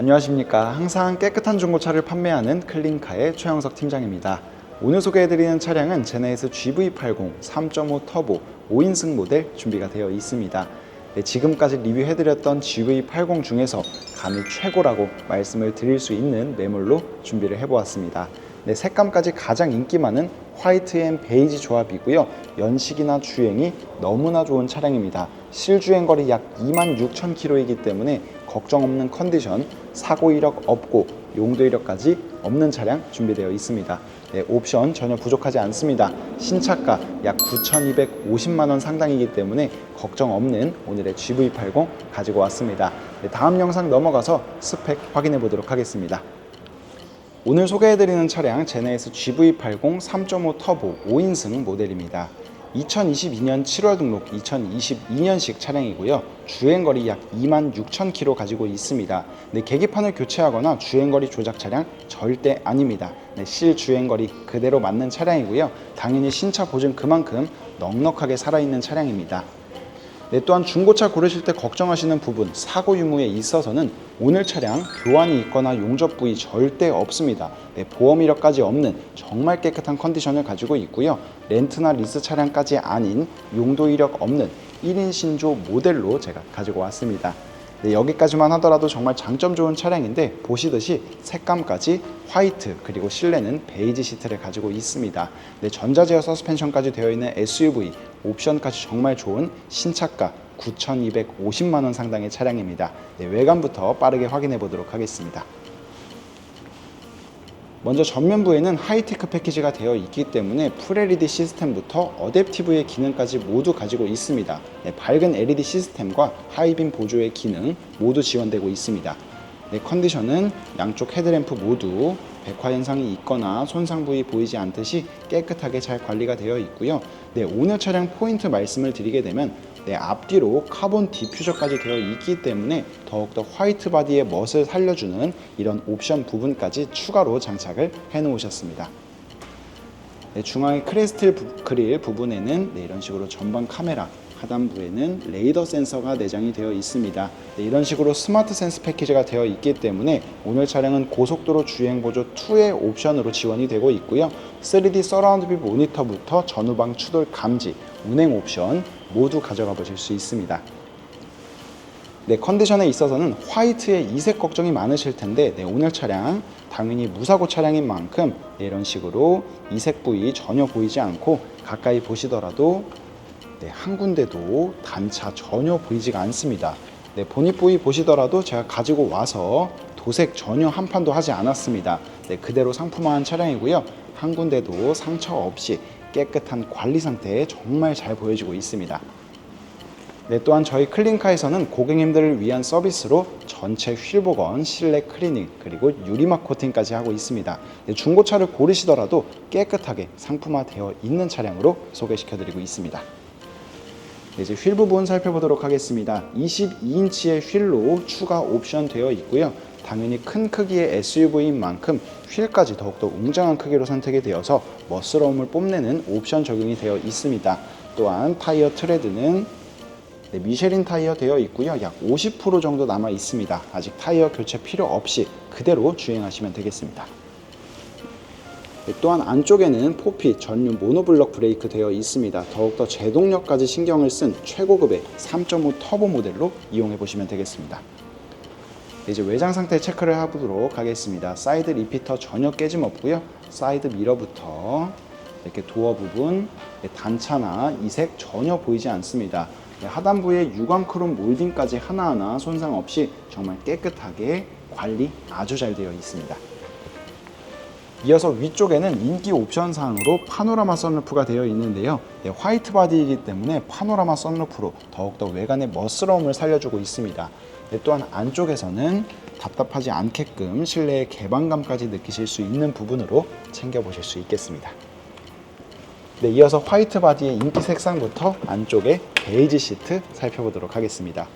안녕하십니까. 항상 깨끗한 중고차를 판매하는 클린카의 최영석 팀장입니다. 오늘 소개해드리는 차량은 제네시스 GV80 3.5 터보 5인승 모델 준비가 되어 있습니다. 네, 지금까지 리뷰해드렸던 GV80 중에서 감히 최고라고 말씀을 드릴 수 있는 매물로 준비를 해보았습니다. 네, 색감까지 가장 인기 많은 화이트 앤 베이지 조합이고요. 연식이나 주행이 너무나 좋은 차량입니다. 실주행 거리 약 26,000km이기 때문에 걱정 없는 컨디션, 사고 이력 없고 용도 이력까지 없는 차량 준비되어 있습니다. 네, 옵션 전혀 부족하지 않습니다. 신차가 약 9,250만 원 상당이기 때문에 걱정 없는 오늘의 GV80 가지고 왔습니다. 네, 다음 영상 넘어가서 스펙 확인해 보도록 하겠습니다. 오늘 소개해드리는 차량 제네시스 GV80 3.5 터보 5인승 모델입니다. 2022년 7월 등록 2022년식 차량이고요. 주행거리 약 2만 6천 킬로 가지고 있습니다. 네, 계기판을 교체하거나 주행거리 조작 차량 절대 아닙니다. 네, 실 주행거리 그대로 맞는 차량이고요. 당연히 신차 보증 그만큼 넉넉하게 살아있는 차량입니다. 네, 또한 중고차 고르실 때 걱정하시는 부분 사고 유무에 있어서는 오늘 차량 교환이 있거나 용접 부위 절대 없습니다. 네, 보험 이력까지 없는 정말 깨끗한 컨디션을 가지고 있고요. 렌트나 리스 차량까지 아닌 용도 이력 없는 1인 신조 모델로 제가 가지고 왔습니다. 네, 여기까지만 하더라도 정말 장점 좋은 차량인데 보시듯이 색감까지 화이트 그리고 실내는 베이지 시트를 가지고 있습니다. 네, 전자제어 서스펜션까지 되어 있는 SUV 옵션까지 정말 좋은 신차가 9,250만 원 상당의 차량입니다. 네, 외관부터 빠르게 확인해 보도록 하겠습니다. 먼저 전면부에는 하이테크 패키지가 되어 있기 때문에 풀 LED 시스템부터 어댑티브의 기능까지 모두 가지고 있습니다. 네, 밝은 LED 시스템과 하이빔 보조의 기능 모두 지원되고 있습니다. 네, 컨디션은 양쪽 헤드램프 모두 백화 현상이 있거나 손상 부위 보이지 않듯이 깨끗하게 잘 관리가 되어 있고요. 네, 오늘 차량 포인트 말씀을 드리게 되면 네, 앞뒤로 카본 디퓨저까지 되어 있기 때문에 더욱더 화이트 바디의 멋을 살려주는 이런 옵션 부분까지 추가로 장착을 해 놓으셨습니다. 네, 중앙의 크레스틸 부- 그릴 부분에는 네, 이런 식으로 전방 카메라, 하단부에는 레이더 센서가 내장이 되어 있습니다. 네, 이런 식으로 스마트 센스 패키지가 되어 있기 때문에 오늘 차량은 고속도로 주행 보조 2의 옵션으로 지원이 되고 있고요. 3D 서라운드 뷰 모니터부터 전후방 추돌 감지, 운행 옵션 모두 가져가 보실 수 있습니다. 네, 컨디션에 있어서는 화이트의 이색 걱정이 많으실 텐데 네, 오늘 차량 당연히 무사고 차량인 만큼 네, 이런 식으로 이색 부위 전혀 보이지 않고 가까이 보시더라도 네, 한 군데도 단차 전혀 보이지가 않습니다. 네, 보닛 부위 보시더라도 제가 가지고 와서 도색 전혀 한 판도 하지 않았습니다. 네, 그대로 상품화한 차량이고요. 한 군데도 상처 없이 깨끗한 관리 상태에 정말 잘 보여지고 있습니다. 네, 또한 저희 클린카에서는 고객님들을 위한 서비스로 전체 휠 복원, 실내 클리닝, 그리고 유리막 코팅까지 하고 있습니다. 네, 중고차를 고르시더라도 깨끗하게 상품화되어 있는 차량으로 소개시켜드리고 있습니다. 네, 이제 휠 부분 살펴보도록 하겠습니다. 22인치의 휠로 추가 옵션 되어 있고요. 당연히 큰 크기의 SUV인 만큼 휠까지 더욱더 웅장한 크기로 선택이 되어서 멋스러움을 뽐내는 옵션 적용이 되어 있습니다. 또한 타이어 트레드는 네, 미쉐린 타이어 되어 있고요. 약 50% 정도 남아 있습니다. 아직 타이어 교체 필요 없이 그대로 주행하시면 되겠습니다. 네, 또한 안쪽에는 포피 전륜 모노블럭 브레이크 되어 있습니다. 더욱더 제동력까지 신경을 쓴 최고급의 3.5 터보 모델로 이용해 보시면 되겠습니다. 네, 이제 외장 상태 체크를 해보도록 하겠습니다. 사이드 리피터 전혀 깨짐 없고요. 사이드 미러부터 이렇게 도어 부분 네, 단차나 이색 전혀 보이지 않습니다. 네, 하단부에 유광 크롬 몰딩까지 하나하나 손상 없이 정말 깨끗하게 관리 아주 잘 되어 있습니다. 이어서 위쪽에는 인기 옵션 사항으로 파노라마 선루프가 되어 있는데요. 네, 화이트 바디이기 때문에 파노라마 선루프로 더욱더 외관의 멋스러움을 살려주고 있습니다. 네, 또한 안쪽에서는 답답하지 않게끔 실내의 개방감까지 느끼실 수 있는 부분으로 챙겨보실 수 있겠습니다. 네, 이어서 화이트 바디의 인기 색상부터 안쪽에 베이지 시트 살펴보도록 하겠습니다.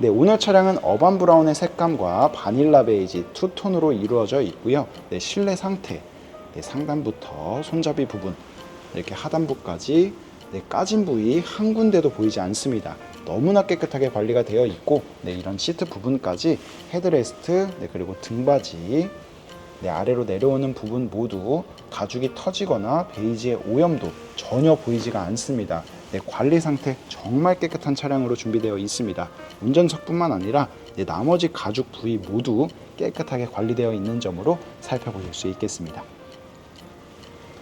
네, 오늘 차량은 어반 브라운의 색감과 바닐라 베이지 투톤으로 이루어져 있고요. 네, 실내 상태, 네, 상단부터 손잡이 부분, 이렇게 하단부까지 네, 까진 부위 한 군데도 보이지 않습니다. 너무나 깨끗하게 관리가 되어 있고 네, 이런 시트 부분까지 헤드레스트 네, 그리고 등받이 네, 아래로 내려오는 부분 모두 가죽이 터지거나 베이지의 오염도 전혀 보이지가 않습니다. 네, 관리 상태 정말 깨끗한 차량으로 준비되어 있습니다. 운전석뿐만 아니라 네, 나머지 가죽 부위 모두 깨끗하게 관리되어 있는 점으로 살펴보실 수 있겠습니다.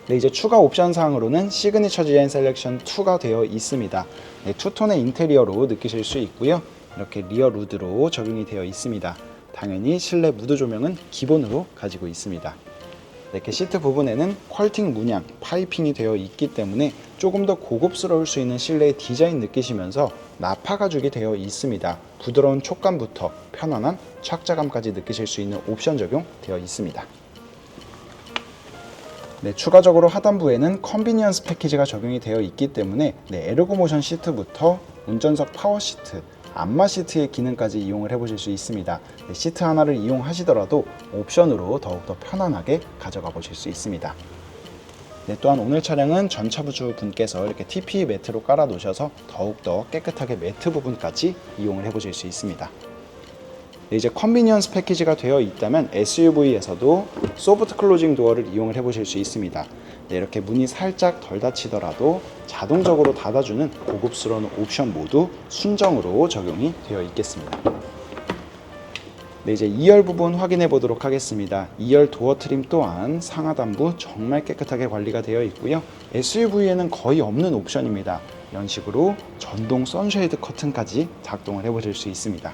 네, 이제 추가 옵션 사항으로는 시그니처 디자인 셀렉션 2가 되어 있습니다. 네, 투톤의 인테리어로 느끼실 수 있고요. 이렇게 리어 루드로 적용이 되어 있습니다. 당연히 실내 무드 조명은 기본으로 가지고 있습니다. 이렇게 시트 부분에는 퀄팅 문양, 파이핑이 되어 있기 때문에 조금 더 고급스러울 수 있는 실내의 디자인 느끼시면서 나파 가죽이 되어 있습니다. 부드러운 촉감부터 편안한 착자감까지 느끼실 수 있는 옵션 적용되어 있습니다. 네, 추가적으로 하단부에는 컨비니언스 패키지가 적용이 되어 있기 때문에 네, 에르고 모션 시트부터 운전석 파워 시트, 안마 시트의 기능까지 이용을 해보실 수 있습니다. 네, 시트 하나를 이용하시더라도 옵션으로 더욱더 편안하게 가져가 보실 수 있습니다. 네, 또한 오늘 차량은 전차부주 분께서 이렇게 TP 매트로 깔아 놓으셔서 더욱더 깨끗하게 매트 부분까지 이용을 해보실 수 있습니다. 네, 이제 컨비니언스 패키지가 되어 있다면 SUV에서도 소프트 클로징 도어를 이용을 해보실 수 있습니다. 네, 이렇게 문이 살짝 덜 닫히더라도 자동적으로 닫아주는 고급스러운 옵션 모두 순정으로 적용이 되어 있겠습니다. 네, 이제 2열 부분 확인해 보도록 하겠습니다. 2열 도어 트림 또한 상하단부 정말 깨끗하게 관리가 되어 있고요. SUV에는 거의 없는 옵션입니다. 이런 식으로 전동 선쉐이드 커튼까지 작동을 해보실 수 있습니다.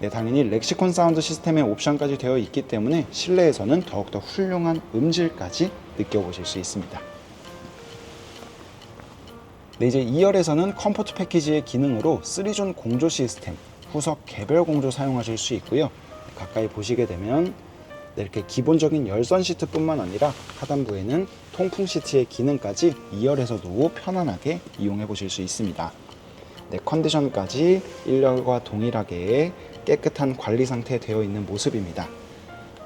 네, 당연히 렉시콘 사운드 시스템의 옵션까지 되어 있기 때문에 실내에서는 더욱더 훌륭한 음질까지 느껴보실 수 있습니다. 네, 이제 2열에서는 컴포트 패키지의 기능으로 3존 공조 시스템, 후석 개별 공조 사용하실 수 있고요. 가까이 보시게 되면 네, 이렇게 기본적인 열선 시트뿐만 아니라 하단부에는 통풍 시트의 기능까지 2열에서도 편안하게 이용해 보실 수 있습니다. 네, 컨디션까지 1열과 동일하게 깨끗한 관리 상태에 되어 있는 모습입니다.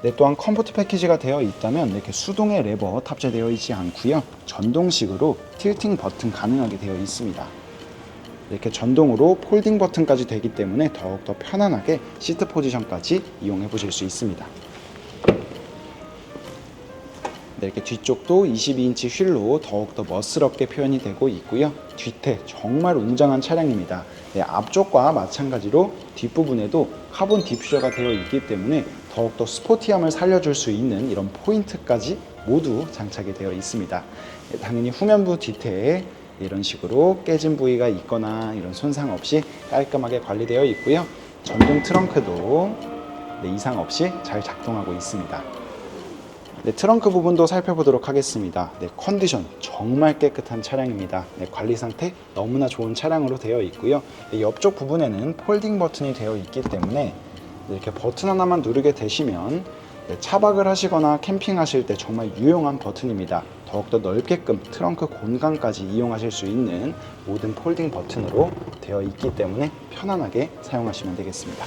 네, 또한 컴포트 패키지가 되어 있다면 이렇게 수동의 레버 탑재되어 있지 않고요. 전동식으로 틸팅 버튼 가능하게 되어 있습니다. 이렇게 전동으로 폴딩 버튼까지 되기 때문에 더욱더 편안하게 시트 포지션까지 이용해 보실 수 있습니다. 네, 이렇게 뒤쪽도 22인치 휠로 더욱더 멋스럽게 표현이 되고 있고요. 뒤태 정말 웅장한 차량입니다. 네, 앞쪽과 마찬가지로 뒷부분에도 카본 디퓨저가 되어 있기 때문에 더욱더 스포티함을 살려줄 수 있는 이런 포인트까지 모두 장착이 되어 있습니다. 네, 당연히 후면부 뒤태에 이런 식으로 깨진 부위가 있거나 이런 손상 없이 깔끔하게 관리되어 있고요. 전동 트렁크도 네, 이상 없이 잘 작동하고 있습니다. 네, 트렁크 부분도 살펴보도록 하겠습니다. 네, 컨디션 정말 깨끗한 차량입니다. 네, 관리 상태 너무나 좋은 차량으로 되어 있고요. 네, 옆쪽 부분에는 폴딩 버튼이 되어 있기 때문에 네, 이렇게 버튼 하나만 누르게 되시면 네, 차박을 하시거나 캠핑하실 때 정말 유용한 버튼입니다. 더욱더 넓게끔 트렁크 공간까지 이용하실 수 있는 모든 폴딩 버튼으로 되어 있기 때문에 편안하게 사용하시면 되겠습니다.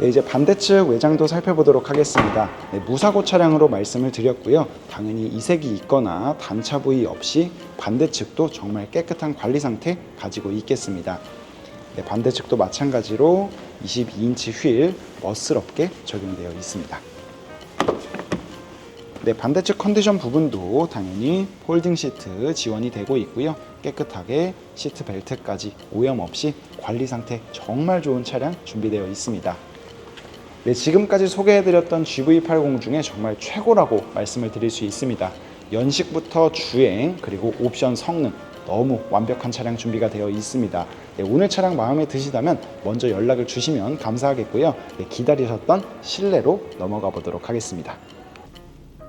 네, 이제 반대측 외장도 살펴보도록 하겠습니다. 네, 무사고 차량으로 말씀을 드렸고요. 당연히 이색이 있거나 단차 부위 없이 반대측도 정말 깨끗한 관리 상태 가지고 있겠습니다. 네, 반대측도 마찬가지로 22인치 휠 멋스럽게 적용되어 있습니다. 네, 반대측 컨디션 부분도 당연히 폴딩 시트 지원이 되고 있고요. 깨끗하게 시트 벨트까지 오염 없이 관리 상태 정말 좋은 차량 준비되어 있습니다. 네, 지금까지 소개해드렸던 GV80 중에 정말 최고라고 말씀을 드릴 수 있습니다. 연식부터 주행 그리고 옵션 성능 너무 완벽한 차량 준비가 되어 있습니다. 네, 오늘 차량 마음에 드시다면 먼저 연락을 주시면 감사하겠고요. 네, 기다리셨던 실내로 넘어가 보도록 하겠습니다.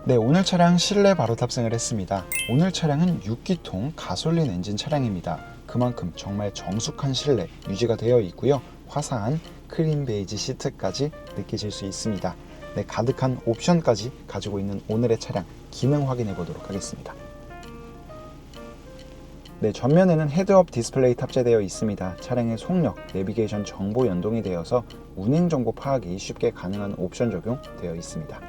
네, 오늘 차량 실내 바로 탑승을 했습니다. 오늘 차량은 6기통 가솔린 엔진 차량입니다. 그만큼 정말 정숙한 실내 유지가 되어 있고요. 화사한 크림 베이지 시트까지 느끼실 수 있습니다. 네, 가득한 옵션까지 가지고 있는 오늘의 차량 기능 확인해 보도록 하겠습니다. 네, 전면에는 헤드업 디스플레이 탑재되어 있습니다. 차량의 속력, 내비게이션 정보 연동이 되어서 운행 정보 파악이 쉽게 가능한 옵션 적용되어 있습니다.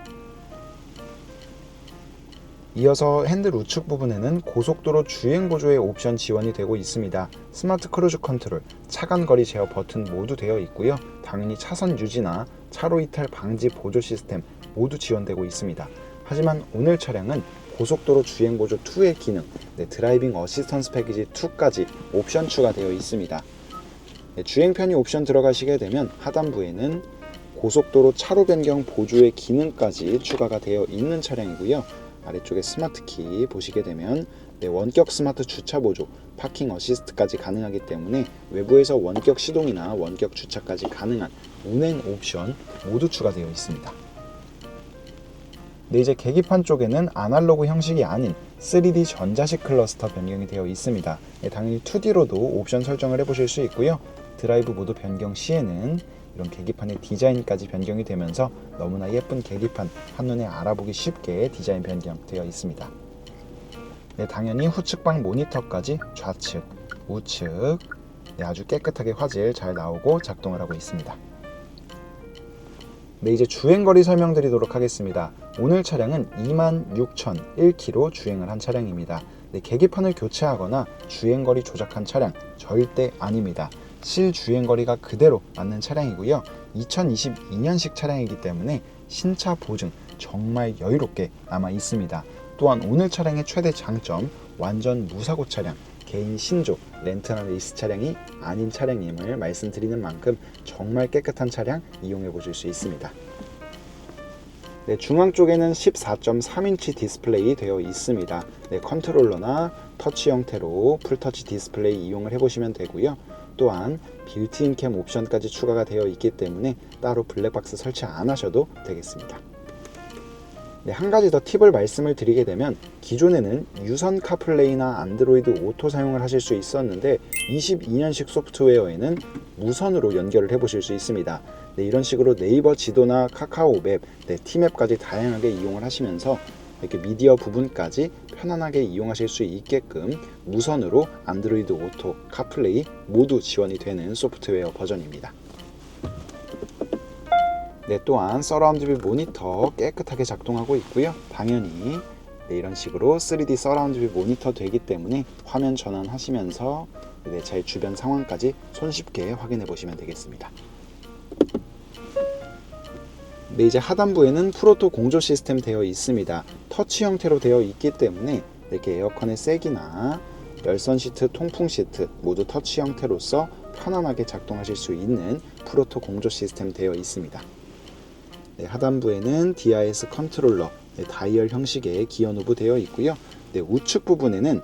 이어서 핸들 우측 부분에는 고속도로 주행 보조의 옵션 지원이 되고 있습니다. 스마트 크루즈 컨트롤, 차간 거리 제어 버튼 모두 되어 있고요. 당연히 차선 유지나 차로 이탈 방지 보조 시스템 모두 지원되고 있습니다. 하지만 오늘 차량은 고속도로 주행 보조 2의 기능, 네, 드라이빙 어시스턴스 패키지 2까지 옵션 추가되어 있습니다. 네, 주행 편의 옵션 들어가시게 되면 하단부에는 고속도로 차로 변경 보조의 기능까지 추가가 되어 있는 차량이고요. 아래쪽에 스마트 키 보시게 되면 네, 원격 스마트 주차 보조, 파킹 어시스트까지 가능하기 때문에 외부에서 원격 시동이나 원격 주차까지 가능한 운행 옵션 모두 추가되어 있습니다. 네, 이제 계기판 쪽에는 아날로그 형식이 아닌 3D 전자식 클러스터 변경이 되어 있습니다. 네, 당연히 2D로도 옵션 설정을 해보실 수 있고요. 드라이브 모드 변경 시에는 이런 계기판의 디자인까지 변경이 되면서 너무나 예쁜 계기판 한눈에 알아보기 쉽게 디자인 변경되어 있습니다. 네, 당연히 후측방 모니터까지 좌측, 우측 네, 아주 깨끗하게 화질 잘 나오고 작동을 하고 있습니다. 네, 이제 주행거리 설명드리도록 하겠습니다. 오늘 차량은 26,001km 주행을 한 차량입니다. 네, 계기판을 교체하거나 주행거리 조작한 차량 절대 아닙니다. 실 주행거리가 그대로 맞는 차량이고요. 2022년식 차량이기 때문에 신차 보증 정말 여유롭게 남아 있습니다. 또한 오늘 차량의 최대 장점 완전 무사고 차량 개인 신조 렌트나 리스 차량이 아닌 차량임을 말씀드리는 만큼 정말 깨끗한 차량 이용해 보실 수 있습니다. 네, 중앙 쪽에는 14.3인치 디스플레이 되어 있습니다. 네, 컨트롤러나 터치 형태로 풀터치 디스플레이 이용을 해보시면 되고요. 또한 빌트인 캠 옵션까지 추가가 되어 있기 때문에 따로 블랙박스 설치 안 하셔도 되겠습니다. 네, 한 가지 더 팁을 말씀을 드리게 되면 기존에는 유선 카플레이나 안드로이드 오토 사용을 하실 수 있었는데 22년식 소프트웨어에는 무선으로 연결을 해 보실 수 있습니다. 네, 이런 식으로 네이버 지도나 카카오 맵, 네, 티맵까지 다양하게 이용을 하시면서 이렇게 미디어 부분까지 편안하게 이용하실 수 있게끔 무선으로 안드로이드 오토, 카플레이 모두 지원이 되는 소프트웨어 버전입니다. 네, 또한 서라운드 뷰 모니터 깨끗하게 작동하고 있고요. 당연히 네, 이런 식으로 3D 서라운드 뷰 모니터 되기 때문에 화면 전환하시면서 네, 제 주변 상황까지 손쉽게 확인해 보시면 되겠습니다. 네, 이제 하단부에는 프로토 공조 시스템 되어 있습니다. 터치 형태로 되어 있기 때문에 이렇게 에어컨의 색이나 열선 시트, 통풍 시트 모두 터치 형태로서 편안하게 작동하실 수 있는 프로토 공조 시스템 되어 있습니다. 네, 하단부에는 DIS 컨트롤러, 네, 다이얼 형식의 기어 노브 되어 있고요. 네, 우측 부분에는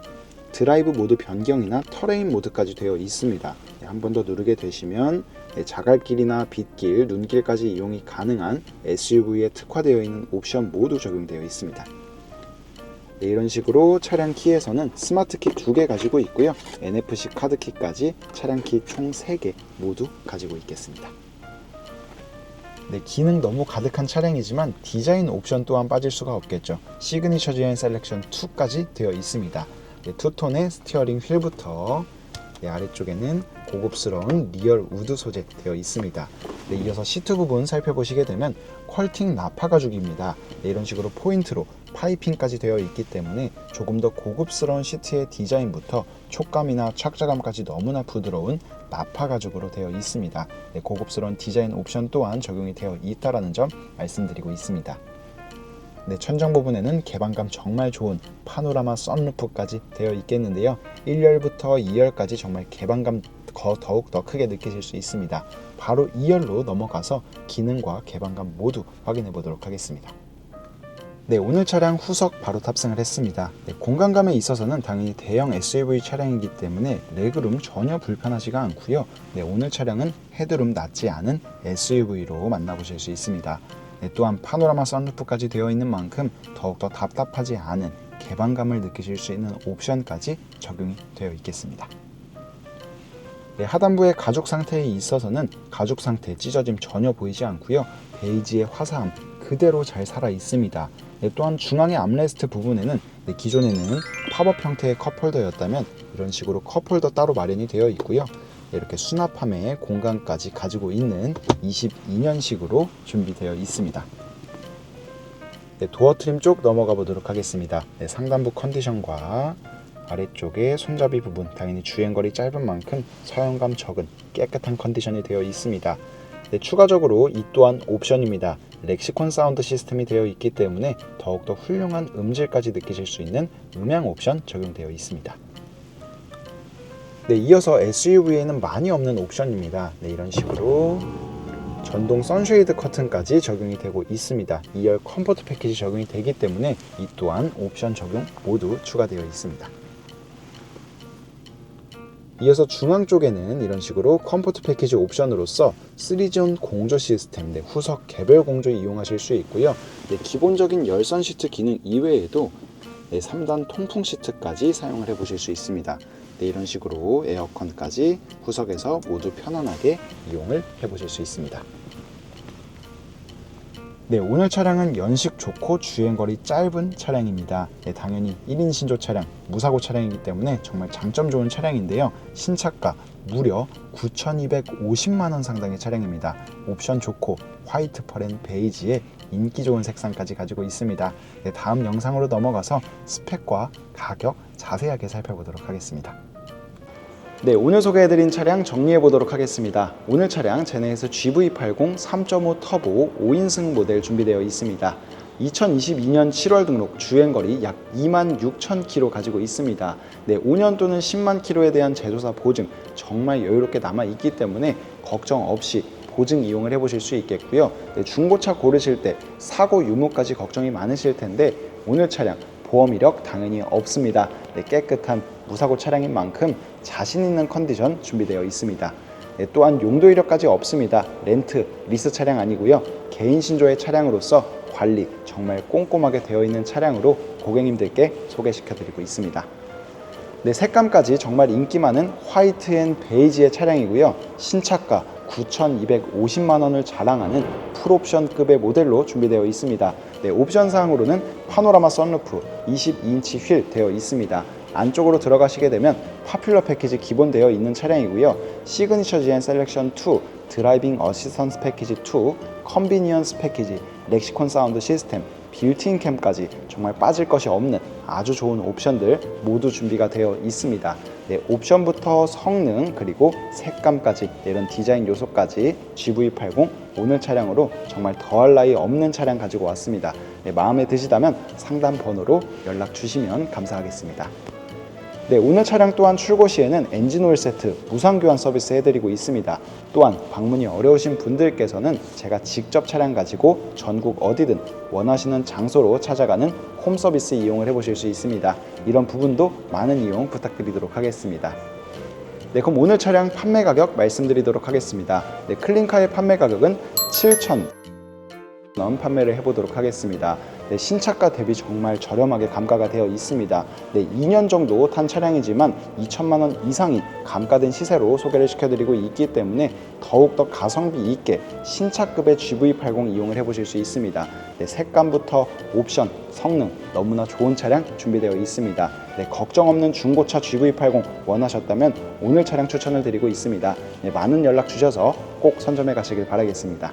드라이브 모드 변경이나 터레인 모드까지 되어 있습니다. 네, 한번 더 누르게 되시면 네, 자갈길이나 빗길, 눈길까지 이용이 가능한 SUV에 특화되어 있는 옵션 모두 적용되어 있습니다. 네, 이런 식으로 차량 키에서는 스마트 키 2개 가지고 있고요. NFC 카드 키까지 차량 키총 3개 모두 가지고 있겠습니다. 네, 기능 너무 가득한 차량이지만 디자인 옵션 또한 빠질 수가 없겠죠. 시그니처 디자인 셀렉션 2까지 되어 있습니다. 네, 투톤의 스티어링 휠부터 네, 아래쪽에는 고급스러운 리얼 우드 소재 되어 있습니다. 네, 이어서 시트 부분 살펴보시게 되면 퀄팅 나파 가죽입니다. 네, 이런 식으로 포인트로 파이핑까지 되어 있기 때문에 조금 더 고급스러운 시트의 디자인부터 촉감이나 착자감까지 너무나 부드러운 나파 가죽으로 되어 있습니다. 네, 고급스러운 디자인 옵션 또한 적용이 되어 있다라는 점 말씀드리고 있습니다. 네, 천장 부분에는 개방감 정말 좋은 파노라마 썬루프까지 되어 있겠는데요. 1열부터 2열까지 정말 개방감 더욱 더 크게 느끼실 수 있습니다. 바로 2열로 넘어가서 기능과 개방감 모두 확인해 보도록 하겠습니다. 네, 오늘 차량 후석 바로 탑승을 했습니다. 네, 공간감에 있어서는 당연히 대형 SUV 차량이기 때문에 레그룸 전혀 불편하지가 않고요. 네, 오늘 차량은 헤드룸 낮지 않은 SUV로 만나보실 수 있습니다. 네, 또한 파노라마 썬루프까지 되어 있는 만큼 더욱더 답답하지 않은 개방감을 느끼실 수 있는 옵션까지 적용이 되어 있겠습니다. 네, 하단부의 가죽 상태에 있어서는 가죽 상태 찢어짐 전혀 보이지 않고요. 베이지의 화사함 그대로 잘 살아 있습니다. 네, 또한 중앙의 암레스트 부분에는 네, 기존에는 팝업 형태의 컵홀더였다면 이런 식으로 컵홀더 따로 마련이 되어 있고요. 네, 이렇게 수납함의 공간까지 가지고 있는 22년식으로 준비되어 있습니다. 네, 도어 트림 쪽 넘어가 보도록 하겠습니다. 네, 상단부 컨디션과 아래쪽에 손잡이 부분 당연히 주행거리 짧은 만큼 사용감 적은 깨끗한 컨디션이 되어 있습니다. 네, 추가적으로 이 또한 옵션입니다. 렉시콘 사운드 시스템이 되어 있기 때문에 더욱더 훌륭한 음질까지 느끼실 수 있는 음향 옵션 적용되어 있습니다. 네, 이어서 SUV에는 많이 없는 옵션입니다. 네, 이런 식으로 전동 선쉐이드 커튼까지 적용이 되고 있습니다. 2열 컴포트 패키지 적용이 되기 때문에 이 또한 옵션 적용 모두 추가되어 있습니다. 이어서 중앙 쪽에는 이런 식으로 컴포트 패키지 옵션으로서 3존 공조 시스템, 네, 후석 개별 공조 이용하실 수 있고요. 네, 기본적인 열선 시트 기능 이외에도 네, 3단 통풍 시트까지 사용을 해보실 수 있습니다. 네, 이런 식으로 에어컨까지 후석에서 모두 편안하게 이용을 해보실 수 있습니다. 네, 오늘 차량은 연식 좋고 주행거리 짧은 차량입니다. 네, 당연히 1인 신조 차량, 무사고 차량이기 때문에 정말 장점 좋은 차량인데요. 신차가 무려 9,250만 원 상당의 차량입니다. 옵션 좋고 화이트 펄앤 베이지에 인기 좋은 색상까지 가지고 있습니다. 네, 다음 영상으로 넘어가서 스펙과 가격 자세하게 살펴보도록 하겠습니다. 네, 오늘 소개해드린 차량 정리해 보도록 하겠습니다. 오늘 차량 제네에서 GV80 3.5 터보 5인승 모델 준비되어 있습니다. 2022년 7월 등록 주행거리 약 2만 6천 킬로 가지고 있습니다. 네, 5년 또는 10만 킬로에 대한 제조사 보증 정말 여유롭게 남아 있기 때문에 걱정 없이 보증 이용을 해보실 수 있겠고요. 네, 중고차 고르실 때 사고 유무까지 걱정이 많으실 텐데 오늘 차량 보험 이력 당연히 없습니다. 네, 깨끗한 무사고 차량인 만큼 자신 있는 컨디션 준비되어 있습니다. 네, 또한 용도 이력까지 없습니다. 렌트, 리스 차량 아니고요. 개인 신조의 차량으로서 관리 정말 꼼꼼하게 되어 있는 차량으로 고객님들께 소개시켜 드리고 있습니다. 네, 색감까지 정말 인기 많은 화이트 앤 베이지의 차량이고요. 신차가 9,250만 원을 자랑하는 풀옵션급의 모델로 준비되어 있습니다. 네, 옵션 사항으로는 파노라마 선루프, 22인치 휠 되어 있습니다. 안쪽으로 들어가시게 되면 파퓰러 패키지 기본 되어 있는 차량이고요. 시그니처 GN 셀렉션 2, 드라이빙 어시스턴스 패키지 2, 컨비니언스 패키지, 렉시콘 사운드 시스템, 빌트인 캠까지 정말 빠질 것이 없는 아주 좋은 옵션들 모두 준비가 되어 있습니다. 네, 옵션부터 성능 그리고 색감까지 네, 이런 디자인 요소까지 GV80 오늘 차량으로 정말 더할 나위 없는 차량 가지고 왔습니다. 네, 마음에 드시다면 상담 번호로 연락 주시면 감사하겠습니다. 네, 오늘 차량 또한 출고 시에는 엔진 오일 세트 무상 교환 서비스 해드리고 있습니다. 또한 방문이 어려우신 분들께서는 제가 직접 차량 가지고 전국 어디든 원하시는 장소로 찾아가는 홈 서비스 이용을 해보실 수 있습니다. 이런 부분도 많은 이용 부탁드리도록 하겠습니다. 네, 그럼 오늘 차량 판매 가격 말씀드리도록 하겠습니다. 네, 클린카의 판매 가격은 7천 원 판매를 해보도록 하겠습니다. 네, 신차가 대비 정말 저렴하게 감가가 되어 있습니다. 네, 2년 정도 탄 차량이지만 2천만 원 이상이 감가된 시세로 소개를 시켜드리고 있기 때문에 더욱더 가성비 있게 신차급의 GV80 이용을 해보실 수 있습니다. 네, 색감부터 옵션, 성능 너무나 좋은 차량 준비되어 있습니다. 네, 걱정 없는 중고차 GV80 원하셨다면 오늘 차량 추천을 드리고 있습니다. 네, 많은 연락 주셔서 꼭 선점해 가시길 바라겠습니다.